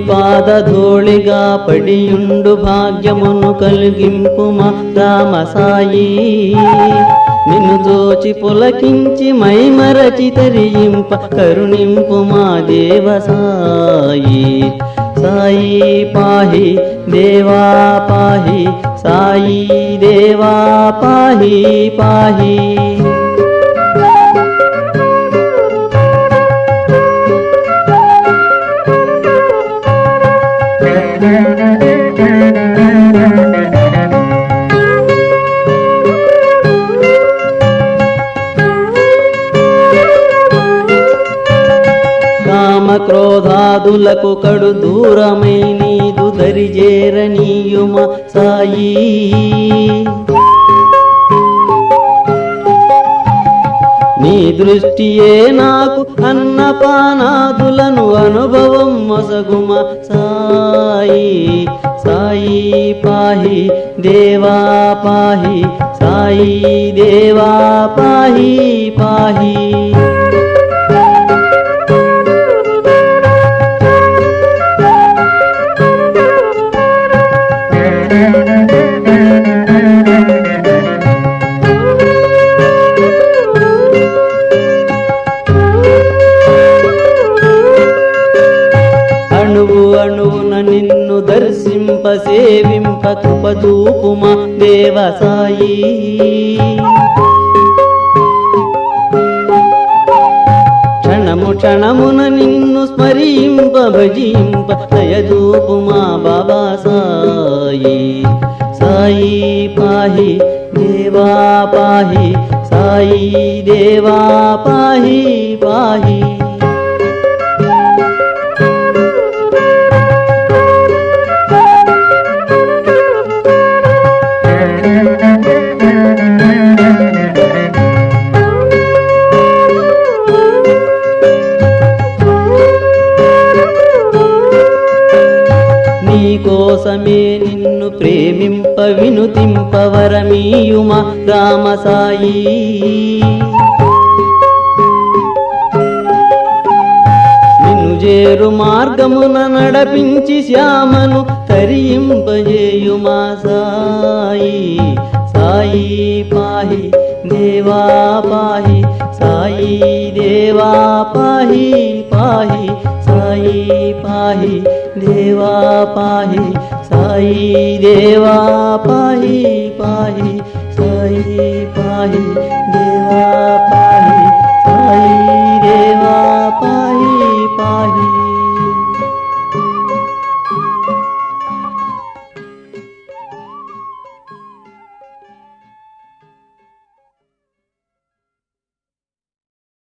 పాదధూళిగా పడియుండు భాగ్యమును కలిగింపుమా రామ సాయి నిన్ను దోచి పులకించి మైమరచి తరియింప కరుణింపు మా దేవ సాయి సాయి పాహి దేవా పాహి సాయి దేవా పాహి పాహి. కామ క్రోధాదులకు కడు దూరమై నీదు దరిజేరనీయుమ సాయి. నీ దృష్టియే నాకు అన్నపానాదులను అనుభవం మొసగుమ సాయి. సాయి పాహి దేవా పాహి సాయి దేవా పాహి పాహి. దర్శింప సేవింప కృపదూపుమ దేవసాయి. క్షణము క్షణమున నిన్ను స్మరింప భజింప దయదూపుమా బాబా సాయి సాయి పాహి దేవా పాహి సాయి దేవా పాహి పాహి. కోసమే నిన్ను ప్రేమింప వినుతింప రామసాయి. రామ నిన్ను చేరు మార్గమున నడపించి శ్యామను తరింపజేయుమా సాయి. సాయి పాహి देवा पाहि साई देवा पाहि पाहि साई पाहि देवा पाहि साई देवा पाहि पाहि साई पाहि देवा पाहि साई देवा पाहि पाहि